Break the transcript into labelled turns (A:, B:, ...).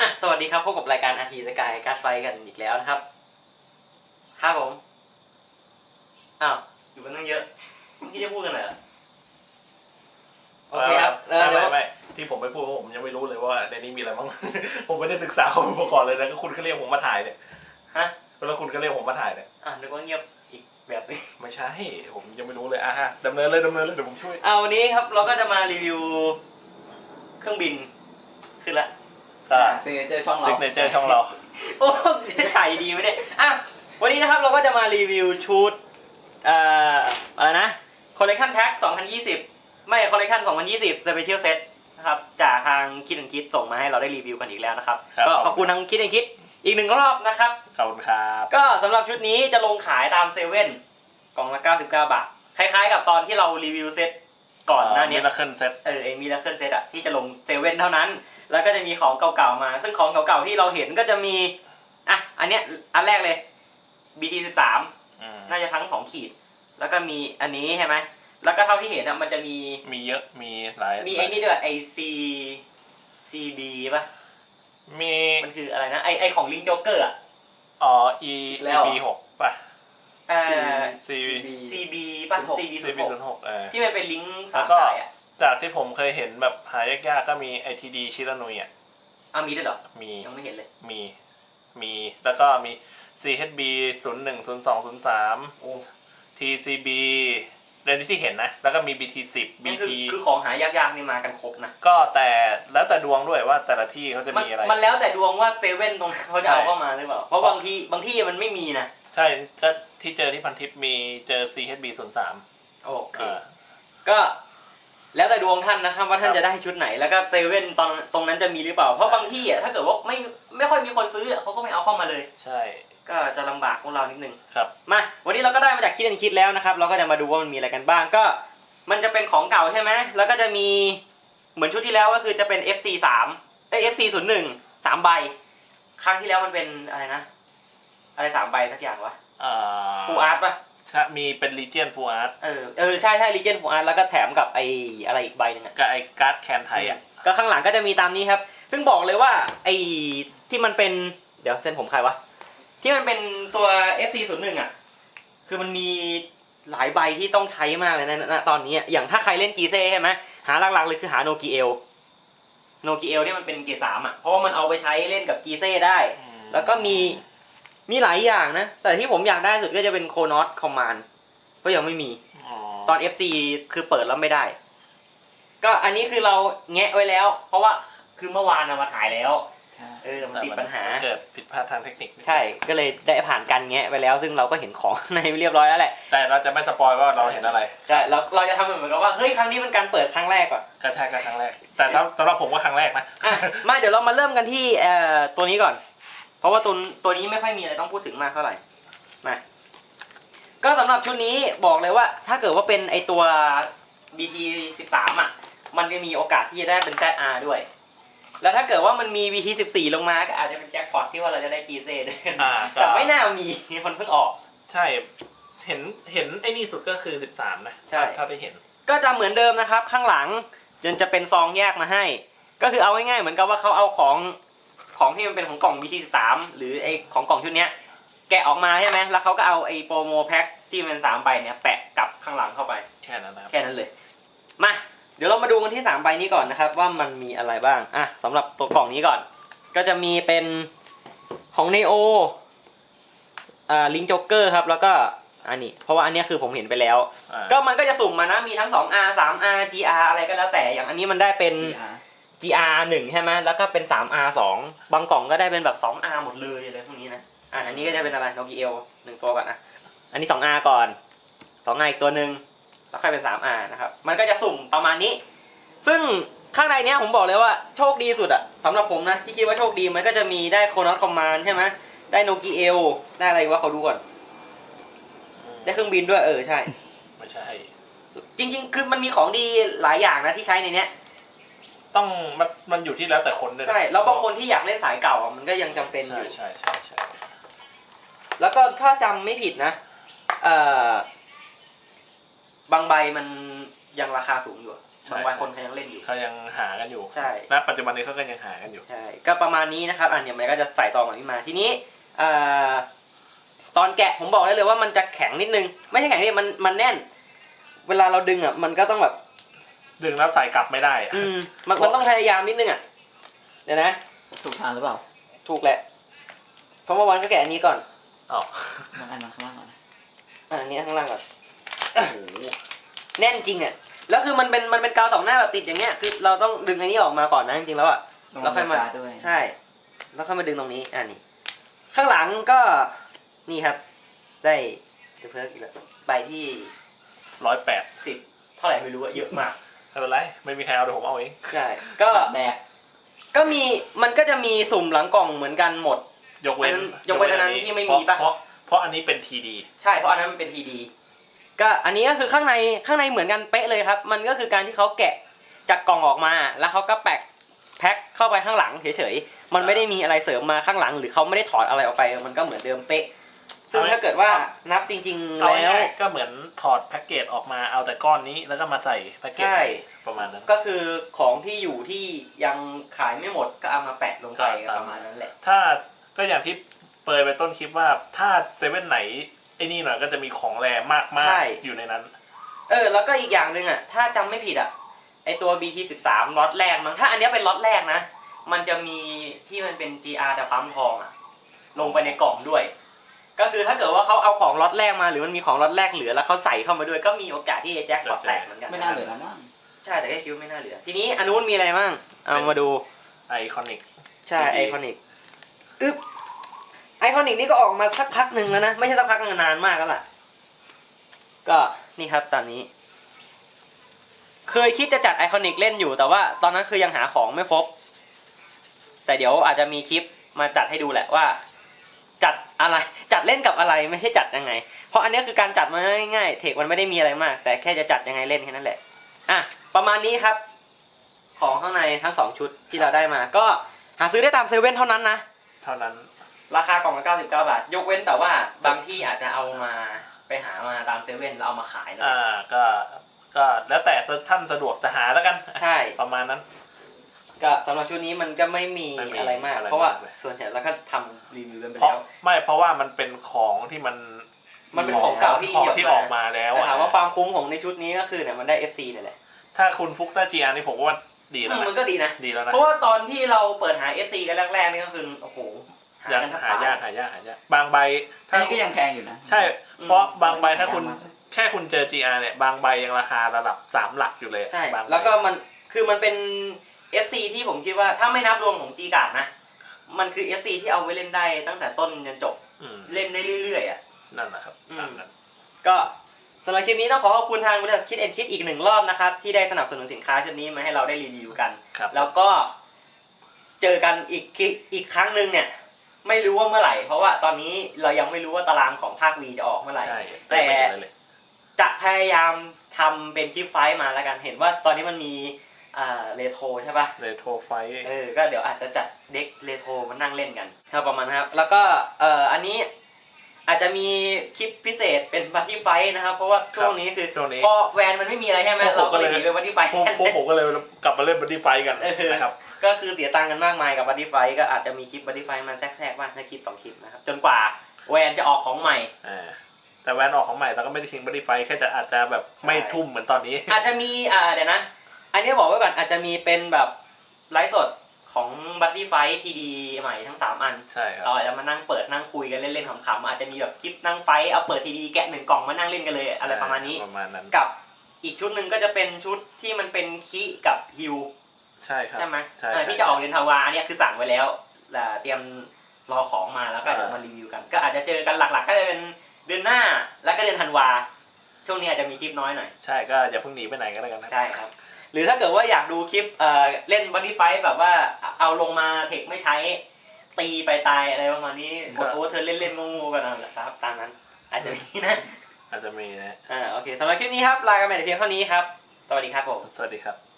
A: อะสวัสดีครับพบกับรายการอาทีสกายการไฟกันอีกแล้วนะครับ ครับผม อ้าว อยู่กันตั้งเยอะเมื่อกี้จะพูดกันเหรอโอเคครับเออ
B: ไม่
A: เดี๋ยว
B: ไม่ไม่ที่ผมไปพูดเพราะผมยังไม่รู้เลยว่าในนี้มีอะไรบ้าง ผมไม่ได้ศึกษาข้อมูลมาก่อนเลยนะก็คุณก็เรียกผมมาถ่ายเนี่ย
A: ฮะ
B: แล้วคุณก็เรียกผมมาถ่ายเนี่ย
A: อะนึกว่าเงียบอีกแบบนี้
B: ไม่ใช่ ผมยังไม่รู้เลยอะฮะดำเนินเลยดำเนินเลยเดี๋ยวผมช่วย
A: เอาวันนี้ครับเราก็จะมารีวิว เครื่องบินขึ้นละ
C: ซิงเกิลช่องเรา
B: ซิกเนเจอร์ช่องเรา
A: โอ้จะถ่ายดีไหมเนี่ยอะวันนี้นะครับเราก็จะมารีวิวชุดเอ่ออะไรนะ Collection Pack 2020 ไม่ Collection 2020 Special Set นะครับจากทางคิด and คิดส่งมาให้เราได้รีวิวกันอีกแล้วนะครับ
B: ครับ
A: ก็
B: ผม
A: ขอบคุณทางคิด and คิดอีกหนึ่งรอบนะครับ
B: ขอบคุณครับ
A: ก็สำหรับชุดนี้จะลงขายตามเซเว่นกล่องละ 99 บาท คล้ายๆ กับตอนที่เรารีวิวเซต ก่อนหน้านี้
B: มิราเคิลเซ็ต
A: เออไอ้มีลาเคิลเซตอะที่จะลงเซเว่นเท่านั้น แล้วก็จะมีของเก่าๆมา ซึ่งของเก่าๆที่เราเห็นก็จะมีอะอันเนี้ยอันแรกเลย BT 13น่าจะทั้งสองขีด แล้วก็มีอันนี้ใช่ไหมแล้วก็เท่าที่เห็นอะมันจะมี
B: มีเยอะมีหลาย
A: มีไอ้นี่ด้วยไอ C CB ป่ะ
B: มี
A: มันคืออะไรนะไอไอของลิงโจ๊กเกอร์อะ
B: อ๋อ E
C: แล้ว
B: B หกป่ะ
A: เอ่อ
B: C
A: CB ป่ะ
C: 16
A: CB
B: C B ศูนย์หกเออ
A: ที่มันเป็นลิงก์สาม
B: แล้วก็
A: สายอะ
B: จากที่ผมเคยเห็นแบบหายากๆก็มี ITD ชิรานุยอะ
A: อะมีด้วยเหรอ
B: มี
A: ยังไม่เห็นเลย
B: มีมีแล้วก็มี CHB 0 1 0 2 0 3 TCB เรนที่เห็นนะ แล้วก็มี BT 10
A: นี่คือ
B: BT
A: คือของหายากๆนี่มากันครบนะ
B: ก็แต่แล้วแต่ดวงด้วยว่าแต่ละที่เขาจะ
A: มัน
B: มีอะไร
A: มันแล้วแต่ดวงว่าเซเว่นตรงนั้นเขาจะ
B: ใช่
A: เอาเข้ามาหรือเปล่า เพราะบางทีบางที่มันไม่มีนะ
B: ใช่ก็ที่เจอที่พันทิปมีเจอ CHB 0 3
A: โอเค
B: อ่า
A: ก็แล้วแต่ดวงท่านนะครับว่าท่าน
B: ครับ
A: จะได้ชุดไหนแล้วก็เซเว่นตอนตรงนั้นจะมีหรือเปล่า เพราะ
B: ใช่
A: บางที่อะถ้าเกิดว่าไม่ไม่ค่อยมีคนซื้ออะเขาก็ไม่เอาเข้ามาเลย
B: ใช่
A: ก็จะลำบากพวกเรานิดนึง
B: ครับ
A: มาวันนี้เราก็ได้มาจากคิดอันคิดแล้วนะครับ เราก็จะมาดูว่ามันมีอะไรกันบ้างก็ มันจะเป็นของเก่าใช่ไหมแล้วก็จะมีเหมือนชุดที่แล้วก็คือจะเป็น FC สามเอ้ย FC ศูนย์หนึ่งสามใบ ครั้งที่แล้วมันเป็นอะไรนะ อะไรสามใบสักอย่างวะ
B: อ่า
A: ฟูอาร์ตปะ
B: ใช่มีเป็น Legion Full Art
A: เออเออใช่ใช่ลีเจนฟูอาร์ตแล้วก็แถมกับไออะไรอีกใบหนึ่งอะ
B: กับไอ้การ์ดแคนไทยอะ
A: ก็ข้างหลังก็จะมีตามนี้ครับ ซึ่งบอกเลยว่าไอ้ที่มันเป็น เดี๋ยวเส้นผมใครวะ ที่มันเป็นตัว FC 0 1อะ คือมันมีหลายใบที่ต้องใช้มากเลยนะณตอนนี้อะอย่างถ้าใครเล่นกีเซ่ใช่ไหมหาหลักๆเลยคือหาโนกิเอล โนกิเอลที่มันเป็นเกรดสามอะ เพราะว่ามันเอาไปใช้เล่นกับกีเซ่ได้ แล้วก็มี มีหลายอย่างนะ แต่ที่ผมอยากได้สุดก็จะเป็นโค n อ t คอมมานก็ยังไม่มี ตอน FC คือเปิดแล้วไม่ได้ ก็อันนี้คือเราแงะไว้แล้ว เพราะว่าคือเมื่อวานเอามาถ่ายแล้ว
C: ใช่
A: เออมัน
B: แต่
A: ติด
B: มัน
A: ปัญหา
B: เกิดผิดพลาดทางเทคนิค
A: ใช่ ก็เลยได้ผ่านการแงะไปแล้ว ซึ่งเราก็เห็นของในเรียบร้อยแล้วแหละ
B: แต่เราจะไม่สปอยว่าเราเห็นอะไร
A: ใช่ เราเราจะทำเหมือนกับว่า เฮ้ย ครั้งนี้เป็นการเปิดครั้งแรกก่อน
B: ก็ใช่ก็ครั้งแรก แต่สำสำหรับผมว่าครั้งแรกนะ
A: อะมาเดี๋ยวเรามาเริ่มกันที่เอ่อตัวนี้ก่อนเพ ราะว่าตัวตัวนี้ไม่ค่อยมีอะไรต้องพูดถึงมากเท่าไหร่มาก็สำหรับชุดนี้บอกเลยว่า ถ้าเกิดว่าเป็นไอตัว BT 13อะ มันจะมีโอกาสที่จะได้เป็น ZR ด้วย แล้วถ้าเกิดว่ามันมี BT 14 ลงมาก็อาจจะเป็นแจ็คพอตที่ว่าเราจะได้กีเซ่ด้วยกัน
B: อ่าก็
A: แต่ไม่น่ามีมันเพิ่งออก
B: ใช่เห็นเห็นไอ้นี่สุดก็คือ 13 นะ
A: ใช่
B: ถ้าได้เห็น
A: ก็จะเหมือนเดิมนะครับ ข้างหลังจนจะเป็นซองแยกมาให้ ก็คือเอาง่ายๆเหมือนกับว่าเขาเอาของ ของที่มันเป็นของกล่อง BT13 หรือไอของกล่องชุดเนี้ยแกะออกมาใช่ไหมแล้วเขาก็เอาไอโปรโมแพ็คที่มันสามใบเนี่ยแปะกับข้างหลังเข้าไป
B: แค่นั้นนะครับ
A: แค่นั้นเลย มา เดี๋ยวเรามาดูกันที่สามใบนี้ก่อนนะครับ ว่ามันมีอะไรบ้าง อะสำหรับตัวกล่องนี้ก่อน ก็จะมีเป็นของเนโออ่าลิงจ็อกเกอร์ครับ แล้วก็อันนี้ เพราะว่าอันเนี้ยคือผมเห็นไปแล้ว
B: อ่า
A: ก็มันก็จะสุ่มมานะ มีทั้ง 2R 3R GR อะไรก็แล้วแต่ อย่างอันนี้มันได้เป็น GR 1ใช่ไหมแล้วก็เป็น 3R 2บางกล่องก็ได้เป็นแบบ 2R หมดเลยอะไรพวกนี้นะ อะอันนี้ก็จะเป็นอะไร n o k i e l หนึ่งตัวก่อนนะ อันนี้ 2R ก่อน 2R อีกตัวหนึ่งแล้วค่อยเป็น 3R นะครับ มันก็จะสุ่มประมาณนี้ ซึ่งข้างในเนี้ยผมบอกเลยว่าโชคดีสุดอะสำหรับผมนะ ที่คิดว่าโชคดีมันก็จะมีได้โค n อ t คอมมานใช่ไหมได้โนกิเอลได้อะไรวะเขาดูก่อน ได้เครื่องบินด้วยเออใช่
B: ไม่ใช่
A: จริง ๆ คือมันมีของดีหลายอย่างนะที่ใช้ในเนี้ย
B: ต้องมันมันอยู่ที่แล้วแต่คนด้วยนะ
A: ใช่ แล้วบางคนที่อยากเล่นสายเก่าอะมันก็ยังจำเป็นอ
B: ใช่
A: ยู่
B: ใช่ใช่ใช่
A: แล้วก็ถ้าจำไม่ผิดนะเอ่อบางใบมันยังราคาสูงอยู่อะ
B: ใช่
A: บางวันคนเขายังเล่นอยู่
B: เขายังหากันอยู่
A: ใช่
B: ณปัจจุบันนี้เขาก็ยังหากันอยู่
A: ใช่ ก็ประมาณนี้นะครับ อันเนี้ยมันก็จะใส่ซองแบบนี้มา ทีนี้อ่าตอนแกะผมบอกได้เลยว่ามันจะแข็งนิดนึง ไม่ใช่แข็งนี่มันมันแน่น เวลาเราดึงอะมันก็ต้องแบบ
B: ดึงแล้วใส่กลับไม่ได้อะ
A: อืมมันมันต้องพยายามนิดนึงอะ เดี๋ยวนะ
C: ถูกทางหรือเปล่า
A: ถูกแหละ เพราะเมื่อวานก็แกะอันนี้ก่อน
B: อ๋อ บา
C: งอันมาข้างล่างก่อนนะ
A: อะอันนี้ข้างล่างก่อน
B: โอ้โห
A: แน่นจริงอะ แล้วคือมันเป็นมันเป็นกาวสองหน้าแบบติดอย่างเงี้ย คือเราต้องดึงอันนี้ออกมาก่อนนะจริงๆแล้วอะ
C: ต้อง
A: แล้วค่อยมา
C: การ์ดด้วย
A: ใช่ แล้วค่อยมาดึงตรงนี้ อ่านี่ ข้างหลังก็ นี่ครับ ได้เดี๋ยวเพิ่มอีกแล้วใบที่
B: ร้อยแปด
A: สิบเท่าไหร่ไม่รู้อะเยอะมาก
B: ไม่เป็นไรไม่มีใครเอาเดี๋ยวผมเอาเอง
A: ใช่ก็
C: แบก
A: ก็มีมันก็จะมีสุ่มหลังกล่องเหมือนกันหมด
B: ยกเว้น
A: อันนั้นยกเว้นอันนั้นที่ไม่มีปะ
B: เพราะเพราะอันนี้เป็นทีดี
A: ใช่เพราะอันนั้นมันเป็นทีดีก็อันนี้ก็คือข้างในข้างในเหมือนกันเป๊ะเลยครับ มันก็คือการที่เขาแกะจากกล่องออกมา แล้วเขาก็แปะแพ็คเข้าไปข้างหลังเฉยๆมันไม่ได้มีอะไรเสริมมาข้างหลัง หรือเขาไม่ได้ถอดอะไรออกไป มันก็เหมือนเดิมเป๊ะ ซึ่งถ้าเกิดว่านับจริง ๆ
B: เอา
A: แล้ว
B: ง่ายๆก็เหมือนถอดแพ็กเกจออกมาเอาแต่ก้อนนี้แล้วก็มาใส่แพ็กเกจ
A: ใช่
B: ประมาณนั้น
A: ก็คือของที่อยู่ที่ยังขายไม่หมดก็เอามาแปะลงไป
B: ครับ
A: ประมาณนั้นแหละ
B: ถ้าก็อย่างที่เปิดไปต้นคลิปว่าถ้าเซเว่นไหนไอ้นี่หน่อยก็จะมีของแรมาก
A: ใช่
B: ๆอยู่ในนั้น
A: เออแล้วก็อีกอย่างหนึ่งอะ ถ้าจำไม่ผิดอะ ไอตัว BT 13ล็อตแรกมั้งถ้าอันเนี้ยเป็นล็อตแรกนะ มันจะมีที่มันเป็น GR แต่ปั๊มทองอะ ลงไปในกล่องด้วย ก็คือถ้าเกิดว่าเขาเอาของล็อตแรกมาหรือมันมีของล็อตแรกเหลือแล้วเขาใส่เข้ามาด้วยก็มีโอกาสที่จะแจ็คพอตแตกเหมือนกัน
C: ไม่น่าเหลือแล้วมั้ง
A: ใช่แต่แค่คิดวาไม่น่าเหลือ ทีนี้อันนู้นมีอะไรบ้างเอามาดู
B: ไอคอนิก
A: ใช่
B: ดี
A: ไอคอนิกอึ๊บไอคอนิกนี่ก็ออกมาสักพักหนึ่งแล้วนะ ไม่ใช่สักพักนึงนานมากแล้วล่ะ ก็นี่ครับตอนนี้ เคยคิดจะจัดไอคอนิกเล่นอยู่แต่ว่า ตอนนั้นคือยังหาของไม่ครบแต่เดี๋ยวอาจจะมีคลิปมาจัดให้ดูแหละว่า จัดอะไร จัดเล่นกับอะไรไม่ใช่จัดยังไง เพราะอันนี้คือการจัดมาง่ายๆเทคมันไม่ได้มีอะไรมาก แต่แค่จะจัดยังไงเล่นแค่นั้นแหละอะประมาณนี้ครับ ของข้างในทั้งสองชุดที่เราได้มา ก็หาซื้อได้ตามเซเว่นเท่านั้นนะ
B: เท่านั้น
A: ราคากล่องละ99 บาท ยกเว้นแต่ว่าบางที่อาจจะเอามาไปหามาตามเซเว่นแล้วเอามาขายนะ
B: อ่าก็ก็แล้วแต่ท่านสะดวกจะหาแล้วกัน
A: ใช่
B: ประมาณนั้น
A: ก็สำหรับชุดนี้มันก็ไม่มี
B: ไม่มี
A: อะไรมาก
B: อะไร
A: เพราะว่า
B: มากเลย
A: ส่วนใหญ่เราก็ทำรีวิวกันไป
B: เพราะ
A: แล้ว
B: ไม่เพราะว่ามันเป็นของที่มัน
A: มันเป็นของเก่าที่
B: ของ
A: ออกมา
B: ที่ออกมาแล้ว
A: แต่
B: อะ
A: ถามว่าความคุ้มของในชุดนี้ก็คือเนี่ยมันได้ FC เนี่ยแหละ
B: ถ้าคุณฟุกได้จีอาร์นี่ผมว่าดีแล้ว
A: อืม
B: นะ
A: มันก็ดีนะ
B: ดีแล้วนะ
A: เพราะว่าตอนที่เราเปิดหา FC กันแรกๆนี่ก็คือโอ้โหหา
B: ยัง
A: กันทับ
B: หา
A: ตายา
B: กหายากหายากบางใบ
C: อัน
B: ถ้า
C: นี้ก็ยังแพงอยู่นะ
B: ใช่ เพราะบางใบถ้าคุณ
C: ยกมก
B: แค่คุณเจอ GR เนี่ย บางใบยังราคาระดับสามหลักอยู่เลย
A: ใช่
B: บางใบ
A: แล้วก็มันคือมันเป็น FC ที่ผมคิดว่าถ้าไม่นับรวมของ G การ์ดนะ มันคือ FC ที่เอาไว้เล่นได้ตั้งแต่ต้นจนจบ
B: อืม
A: เล่นได้เรื่อยๆอะ
B: นั่นแหละครับ
A: อืม
B: ตามนั้น
A: ก็สำหรับคลิปนี้ต้องขอขอบคุณทางบริษัทคิดเอ็นคิดอีกหนึ่งรอบนะครับ ที่ได้สนับสนุนสินค้าชุดนี้มาให้เราได้รีวิวกัน
B: ครับ
A: แล้วก็เจอกันอีกคิอีกครั้งหนึ่งเนี่ย ไม่รู้ว่าเมื่อไหร่ เพราะว่าตอนนี้เรายังไม่รู้ว่าตารางของภาควีจะออกเมื่อไหร่
B: ใช่
A: แต่
B: ไม่เป็นไรเลย
A: จะพยายามทำเป็นคลิปไฟท์มาแล้วกัน เห็นว่าตอนนี้มันมี อ่าเรโทรใช่ปะ
B: เรโทรไฟ
A: เออก็เดี๋ยวอาจจะจัดเด็กเรโทรมานั่งเล่นกันครับประมาณนะครับ แล้วก็เอ่ออันนี้อาจจะมีคลิปพิเศษเป็นบัตตี้ไฟท์นะครับ เพราะว่าช่วงนี้คือ
B: ช่วงนี้
A: พอแวนมันไม่มีอะไรใช่ไหม
B: พวกผม
A: เราก็เลย
B: ก็เลย
A: หนีไปบัตตี้ไฟท์
B: พวกพวกผมก็เลยกลับมาเล่นบัดดี้ไฟกัน
A: เออ
B: นะครับ
A: ก็คือเสียตังค์กันมากมายกับบัตตี้ไฟท์ก็อาจจะมีคลิปบัตตี้ไฟท์มาแทรกๆบ้างถ้าคลิปสองคลิปนะครับจนกว่าแวนจะออกของใหม่
B: อ่าแต่แวนออกของใหม่เราก็ไม่ได้ทิ้งบัดดี้ไฟแค่จะอาจจะแบบไม่
A: ใช่
B: ทุ่มเหมือนตอนนี้
A: อาจจะมีอ่าเดี๋ยวนะ อันนี้บอกไว้ก่อนอาจจะมีเป็นแบบไลฟ์สดของบัตตี้ไฟท์ทีดีใหม่ทั้ง 3 อัน
B: ใช่ครับ
A: เราอาจจะมานั่งเปิดนั่งคุยกันเล่นๆขำๆอาจจะมีแบบคลิปนั่งไฟท์เอาเปิดทีดีแกะหนึ่งกล่องมานั่งเล่นกันเลยอะไรประมาณนี้
B: ประมาณนั้น
A: กับอีกชุดหนึ่งก็จะเป็นชุดที่มันเป็นคิกับฮิว
B: ใช่ครับ
A: ใช่ไหม
B: ใช่
A: เออ
B: ใช่
A: ที่จะออกเดือนธันวาอันเนี้ยคือสั่งไว้แล้วแล้วเตรียมรอของมาแล้วก็เดี๋ยว
B: อ่าม
A: มารีวิวกัน ก็อาจจะเจอกันหลัก ๆ ก็จะเป็นเดือนหน้าแล้วก็เดือนธันวาช่วงนี้อาจจะมีคลิปน้อยหน่อย
B: ใช่ก็อย่าเพิ่งหนีไปไหนก็แล้วกันนะ
A: ใช่ครับ หรือถ้าเกิดว่าอยากดูคลิปเอ่อเล่นบั d ดี้ไฟแบบว่าเอาลงมาเทคไม่ใช้ ตีไปตายอะไรประมาณนี้กดโอเวอร์เธอเล่นๆงูๆกันนั่นแหละครับตามนั้น อาจจะมีนะ
B: อาจจะมีนะ
A: อ่าโอเคสำหรับคลิปนี้ครับลากันไปแต่เพียงเท่านี้ครับ สวัสดีครับผม
B: สวัสดีครับ